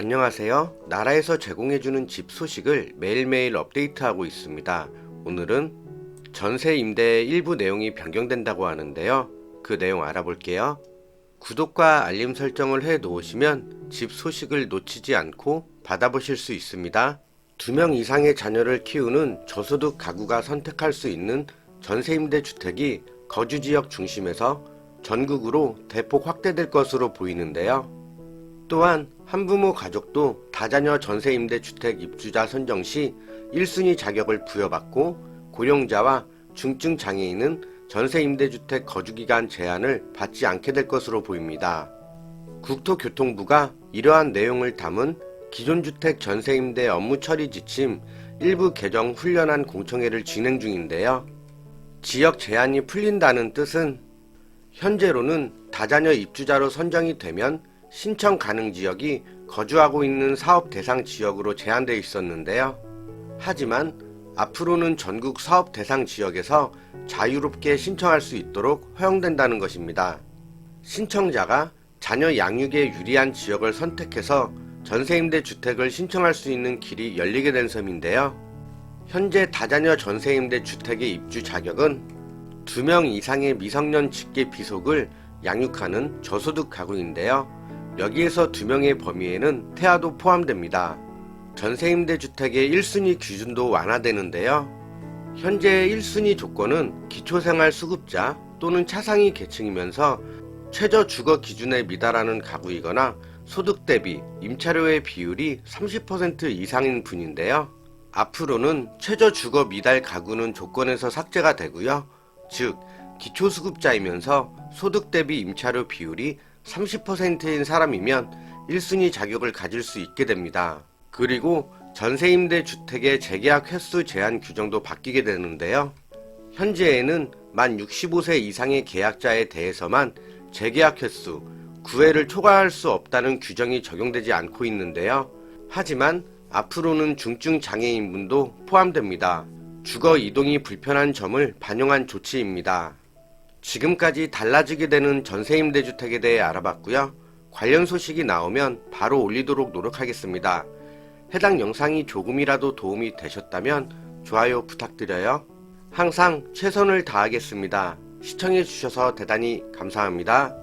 안녕하세요. 나라에서 제공해주는 집 소식을 매일매일 업데이트하고 있습니다. 오늘은 전세 임대의 일부 내용이 변경된다고 하는데요. 그 내용 알아볼게요. 구독과 알림 설정을 해 놓으시면 집 소식을 놓치지 않고 받아보실 수 있습니다. 두 명 이상의 자녀를 키우는 저소득 가구가 선택할 수 있는 전세 임대 주택이 거주 지역 중심에서 전국으로 대폭 확대될 것으로 보이는데요. 또한 한부모 가족도 다자녀 전세 임대 주택 입주자 선정 시 1순위 자격을 부여받고 고령자와 중증 장애인은 전세 임대 주택 거주 기간 제한을 받지 않게 될 것으로 보입니다. 국토교통부가 이러한 내용을 담은 기존 주택 전세 임대 업무 처리 지침 일부 개정 훈련한 공청회를 진행 중인데요. 지역 제한이 풀린다는 뜻은 현재로는 다자녀 입주자로 선정이 되면 신청 가능 지역이 거주하고 있는 사업 대상 지역으로 제한되어 있었는데요. 하지만 앞으로는 전국 사업 대상 지역에서 자유롭게 신청할 수 있도록 허용된다는 것입니다. 신청자가 자녀 양육에 유리한 지역을 선택해서 전세임대 주택을 신청할 수 있는 길이 열리게 된 섬인데요. 현재 다자녀 전세임대 주택의 입주 자격은 두명 이상의 미성년 직계 비속을 양육하는 저소득 가구인데요. 여기에서 두 명의 범위에는 태아도 포함됩니다. 전세임대 주택의 1순위 기준도 완화되는데요. 현재 1순위 조건은 기초생활 수급자 또는 차상위 계층이면서 최저 주거 기준에 미달하는 가구이거나 소득 대비 임차료의 비율이 30% 이상인 분인데요. 앞으로는 최저 주거 미달 가구는 조건에서 삭제가 되고요. 즉, 기초수급자이면서 소득 대비 임차료 비율이 30%인 사람이면 1순위 자격을 가질 수 있게 됩니다. 그리고 전세임대 주택의 재계약 횟수 제한 규정도 바뀌게 되는데요. 현재에는 만 65세 이상의 계약자에 대해서만 재계약 횟수 9회를 초과할 수 없다는 규정이 적용되지 않고 있는데요. 하지만 앞으로는 중증 장애인분도 포함됩니다. 주거 이동이 불편한 점을 반영한 조치입니다. 지금까지 달라지게 되는 전세임대주택에 대해 알아봤고요. 관련 소식이 나오면 바로 올리도록 노력하겠습니다. 해당 영상이 조금이라도 도움이 되셨다면 좋아요 부탁드려요. 항상 최선을 다하겠습니다. 시청해주셔서 대단히 감사합니다.